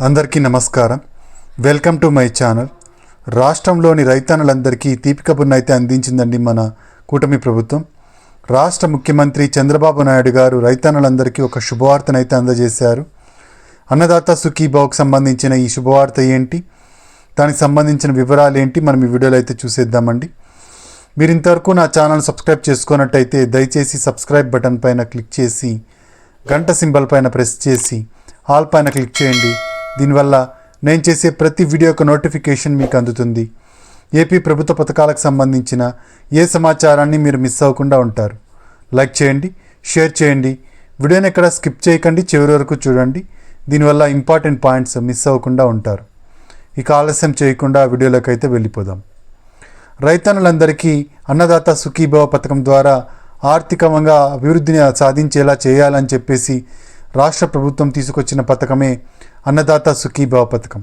అందరికీ నమస్కారం. Welcome to my channel. రాష్ట్రంలోని రైతన్నులందరికీ తీపి కబుర్ను అయితే అందించిందండి మన కూటమి ప్రభుత్వం. రాష్ట్ర ముఖ్యమంత్రి చంద్రబాబు నాయుడు గారు రైతన్నులందరికీ ఒక శుభవార్తనైతే అందజేశారు. అన్నదాత సుఖీభావ్కి సంబంధించిన ఈ శుభవార్త ఏంటి? దానికి సంబంధించిన వివరాలు ఏంటి? మనం ఈ వీడియోలో అయితే చూసేద్దామండి. మీరు ఇంతవరకు నా ఛానల్ సబ్స్క్రైబ్ చేసుకున్నట్టయితే దయచేసి సబ్స్క్రైబ్ బటన్ పైన క్లిక్ చేసి గంట సింబల్ పైన ప్రెస్ చేసి ఆల్ పైన క్లిక్ చేయండి. దీనివల్ల నేను చేసే ప్రతి వీడియో యొక్క నోటిఫికేషన్ మీకు అందుతుంది. ఏపీ ప్రభుత్వ పథకాలకు సంబంధించిన ఏ సమాచారాన్ని మీరు మిస్ అవ్వకుండా ఉంటారు. లైక్ చేయండి షేర్ చేయండి. వీడియోని ఎక్కడ స్కిప్ చేయకండి చివరి వరకు చూడండి. దీనివల్ల ఇంపార్టెంట్ పాయింట్స్ మిస్ అవ్వకుండా ఉంటారు. ఇక ఆలస్యం చేయకుండా వీడియోలోకి అయితే వెళ్ళిపోదాం. రైతన్నులందరికీ అన్నదాత సుఖీభవ పథకం ద్వారా ఆర్థికంగా అభివృద్ధిని సాధించేలా చేయాలని చెప్పేసి రాష్ట్ర ప్రభుత్వం తీసుకొచ్చిన పథకమే అన్నదాత సుఖీభావ పథకం.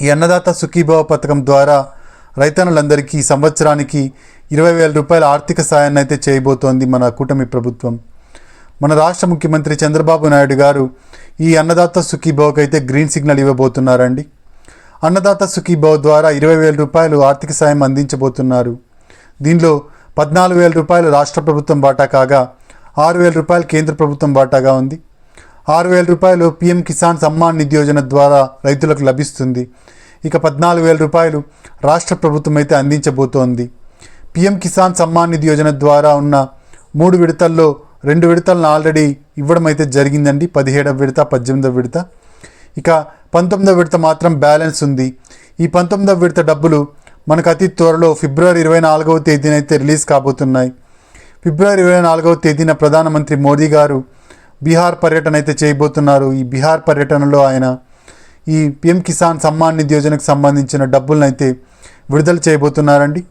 ఈ అన్నదాత సుఖీభావ పథకం ద్వారా రైతన్నులందరికీ సంవత్సరానికి ఇరవై వేల రూపాయల ఆర్థిక సాయాన్ని అయితే చేయబోతోంది మన కూటమి ప్రభుత్వం. మన రాష్ట్ర ముఖ్యమంత్రి చంద్రబాబు నాయుడు గారు ఈ అన్నదాత సుఖీభవకి అయితే గ్రీన్ సిగ్నల్ ఇవ్వబోతున్నారండి. అన్నదాత సుఖీభవ ద్వారా ఇరవై వేల రూపాయలు ఆర్థిక సాయం అందించబోతున్నారు. దీనిలో పద్నాలుగు వేల రూపాయలు రాష్ట్ర ప్రభుత్వం వాటా కాగా ఆరు వేల రూపాయలు కేంద్ర ప్రభుత్వం వాటాగా ఉంది. ఆరు వేల రూపాయలు పీఎం కిసాన్ సమ్మాన్ నిధి యోజన ద్వారా రైతులకు లభిస్తుంది. ఇక పద్నాలుగు వేల రూపాయలు రాష్ట్ర ప్రభుత్వం అయితే అందించబోతోంది. పీఎం కిసాన్ సమ్మాన్ నిధి యోజన ద్వారా ఉన్న మూడు విడతల్లో రెండు విడతలను ఆల్రెడీ ఇవ్వడం అయితే జరిగిందండి. పదిహేడవ విడత పద్దెనిమిదవ విడత. ఇక పంతొమ్మిదవ విడత మాత్రం బ్యాలెన్స్ ఉంది. ఈ పంతొమ్మిదవ విడత డబ్బులు మనకు అతి త్వరలో ఫిబ్రవరి ఇరవై నాలుగవ తేదీనైతే రిలీజ్ కాబోతున్నాయి. ఫిబ్రవరి ఇరవై నాలుగవ తేదీన ప్రధానమంత్రి మోదీ గారు బీహార్ పర్యటన అయితే చేయబోతున్నారు. ఈ బీహార్ పర్యటనలో ఆయన ఈ పిఎం కిసాన్ సమ్మాన్ నిధి యోజనకు సంబంధించిన డబ్బులను అయితే విడుదల చేయబోతున్నారండి.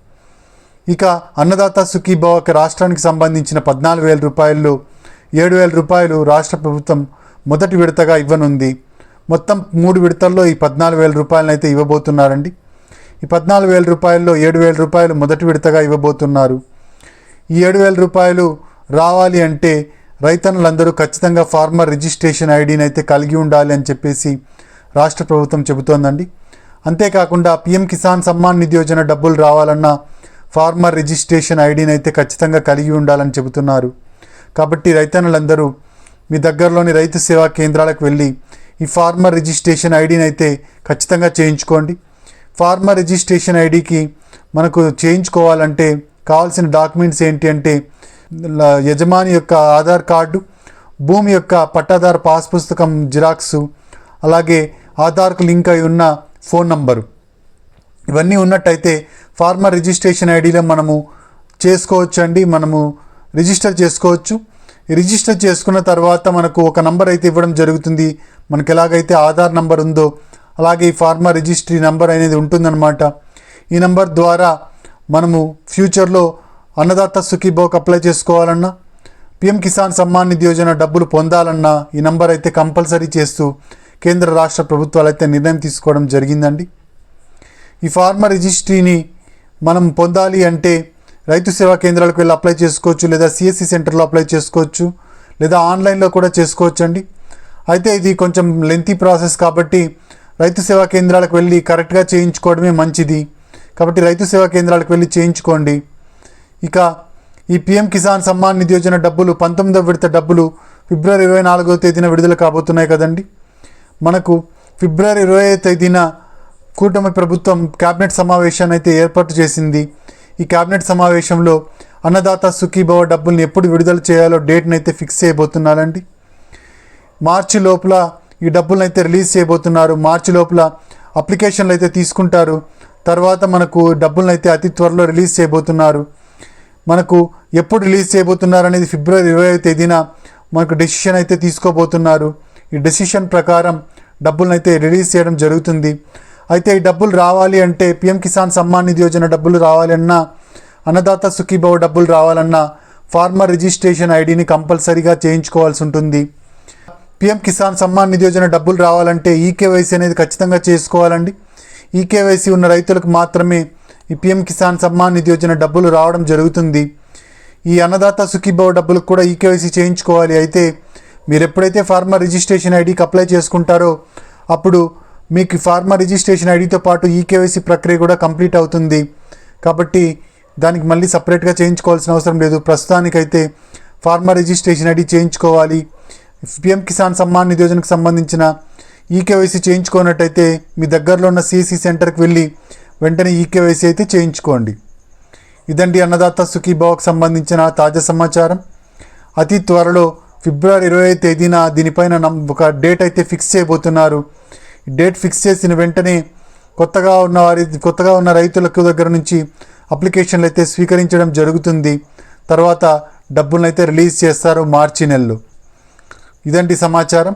ఇక అన్నదాత సుఖీభావక రాష్ట్రానికి సంబంధించిన పద్నాలుగు వేల రూపాయల్లో ఏడు వేల రూపాయలు రాష్ట్ర ప్రభుత్వం మొదటి విడతగా ఇవ్వనుంది. మొత్తం మూడు విడతల్లో ఈ పద్నాలుగు వేల రూపాయలను అయితే ఇవ్వబోతున్నారండి. ఈ పద్నాలుగు వేల రూపాయల్లో ఏడు వేల రూపాయలు మొదటి విడతగా ఇవ్వబోతున్నారు. ఈ ఏడు వేల రూపాయలు రావాలి అంటే రైతన్నులందరూ ఖచ్చితంగా ఫార్మర్ రిజిస్ట్రేషన్ ఐడిని అయితే కలిగి ఉండాలి అని చెప్పేసి రాష్ట్ర ప్రభుత్వం చెబుతోందండి. అంతేకాకుండా పిఎం కిసాన్ సమ్మాన్ నిధి యోజన డబ్బులు రావాలన్నా ఫార్మర్ రిజిస్ట్రేషన్ ఐడిని అయితే ఖచ్చితంగా కలిగి ఉండాలని చెబుతున్నారు. కాబట్టి రైతన్నులందరూ మీ దగ్గరలోని రైతు సేవా కేంద్రాలకు వెళ్ళి ఈ ఫార్మర్ రిజిస్ట్రేషన్ ఐడిని అయితే ఖచ్చితంగా చేయించుకోండి. ఫార్మర్ రిజిస్ట్రేషన్ ఐడికి మనకు చేయించుకోవాలంటే కావాల్సిన డాక్యుమెంట్స్ ఏంటి అంటే యజమాని యొక్క ఆధార్ కార్డు భూమి యొక్క పట్టాదారు పాస్ పుస్తకం జిరాక్సు అలాగే ఆధార్కు లింక్ అయి ఉన్న ఫోన్ నంబరు. ఇవన్నీ ఉన్నట్టయితే ఫార్మర్ రిజిస్ట్రేషన్ ఐడిలో మనము చేసుకోవచ్చు అండి మనము రిజిస్టర్ చేసుకోవచ్చు. రిజిస్టర్ చేసుకున్న తర్వాత మనకు ఒక నంబర్ అయితే ఇవ్వడం జరుగుతుంది. మనకు ఎలాగైతే ఆధార్ నంబర్ ఉందో అలాగే ఈ ఫార్మర్ రిజిస్ట్రీ నంబర్ అనేది ఉంటుందన్నమాట. ఈ నంబర్ ద్వారా మనము ఫ్యూచర్లో అన్నదాత సుఖీభోక్ అప్లై చేసుకోవాలన్నా పిఎం కిసాన్ సమ్మాన్ నిధి యోజన డబ్బులు పొందాలన్నా ఈ నంబర్ అయితే కంపల్సరీ చేస్తూ కేంద్ర రాష్ట్ర ప్రభుత్వాలు అయితే నిర్ణయం తీసుకోవడం జరిగిందండి. ఈ ఫార్మర్ రిజిస్ట్రీని మనం పొందాలి అంటే రైతు సేవా కేంద్రాలకు వెళ్ళి అప్లై చేసుకోవచ్చు లేదా సిఎస్సి సెంటర్లో అప్లై చేసుకోవచ్చు లేదా ఆన్లైన్లో కూడా చేసుకోవచ్చు అండి అయితే ఇది కొంచెం లెంతీ ప్రాసెస్ కాబట్టి రైతు సేవా కేంద్రాలకు వెళ్ళి కరెక్ట్గా చేయించుకోవడమే మంచిది. కాబట్టి రైతు సేవా కేంద్రాలకు వెళ్ళి చేయించుకోండి. ఇక ఈ పిఎం కిసాన్ సమ్మాన్ నిధి యోజన డబ్బులు పంతొమ్మిదవ విడత డబ్బులు ఫిబ్రవరి ఇరవై నాలుగో తేదీన విడుదల కాబోతున్నాయి కదండి. మనకు ఫిబ్రవరి ఇరవై తేదీన కూటమి ప్రభుత్వం కేబినెట్ సమావేశాన్ని అయితే ఏర్పాటు చేసింది. ఈ కేబినెట్ సమావేశంలో అన్నదాత సుఖీభవ డబ్బుల్ని ఎప్పుడు విడుదల చేయాలో డేట్ని అయితే ఫిక్స్ చేయబోతున్నారండి. మార్చి లోపల ఈ డబ్బులను అయితే రిలీజ్ చేయబోతున్నారు. మార్చి లోపల అప్లికేషన్లు అయితే తీసుకుంటారు. తర్వాత మనకు డబ్బులను అయితే అతి త్వరలో రిలీజ్ చేయబోతున్నారు. మనకు ఎప్పుడు రిలీజ్ చేయబోతున్నారు అనేది ఫిబ్రవరి ఇరవై తేదీన మనకు డెసిషన్ అయితే తీసుకోబోతున్నారు. ఈ డెసిషన్ ప్రకారం డబ్బులను అయితే రిలీజ్ చేయడం జరుగుతుంది. అయితే ఈ డబ్బులు రావాలి అంటే పిఎం కిసాన్ సమ్మాన్ నిధి యోజన డబ్బులు రావాలన్నా అన్నదాత సుఖీభవ డబ్బులు రావాలన్నా ఫార్మర్ రిజిస్ట్రేషన్ ఐడిని కంపల్సరీగా చేయించుకోవాల్సి ఉంటుంది. పిఎం కిసాన్ సమ్మాన్ నిధి యోజన డబ్బులు రావాలంటే ఈకేవైసీ అనేది ఖచ్చితంగా చేసుకోవాలండి. ఈకేవైసీ ఉన్న రైతులకు మాత్రమే ఈ పిఎం కిసాన్ సమ్మాన్ నిధి యోజన డబ్బులు రావడం జరుగుతుంది. ఈ అన్నదాత సుఖీభవ డబ్బులకు కూడా ఈకేవైసీ చేయించుకోవాలి. అయితే మీరు ఎప్పుడైతే ఫార్మర్ రిజిస్ట్రేషన్ ఐడికి అప్లై చేసుకుంటారో అప్పుడు మీకు ఫార్మర్ రిజిస్ట్రేషన్ ఐడితో పాటు ఈకేవైసీ ప్రక్రియ కూడా కంప్లీట్ అవుతుంది. కాబట్టి దానికి మళ్ళీ సపరేట్గా చేయించుకోవాల్సిన అవసరం లేదు. ప్రస్తుతానికైతే ఫార్మర్ రిజిస్ట్రేషన్ ఐడి చేయించుకోవాలి. పిఎం కిసాన్ సమ్మాన్ నిధి యోజనకు సంబంధించిన ఈకేవైసీ చేయించుకున్నట్టయితే మీ దగ్గరలో ఉన్న సిఎస్సి సెంటర్కి వెళ్ళి వెంటనే ఈకేవైసీ అయితే చేయించుకోండి. ఇదండి అన్నదాత సుఖీభావకు సంబంధించిన తాజా సమాచారం. అతి త్వరలో ఫిబ్రవరి ఇరవై తేదీన దీనిపైన ఒక డేట్ అయితే ఫిక్స్ చేయబోతున్నారు. డేట్ ఫిక్స్ చేసిన వెంటనే కొత్తగా ఉన్న వారి కొత్తగా ఉన్న రైతులకు దగ్గర నుంచి అప్లికేషన్లు అయితే స్వీకరించడం జరుగుతుంది. తర్వాత డబ్బులను అయితే రిలీజ్ చేస్తారు మార్చి నెలలో. ఇదండి సమాచారం.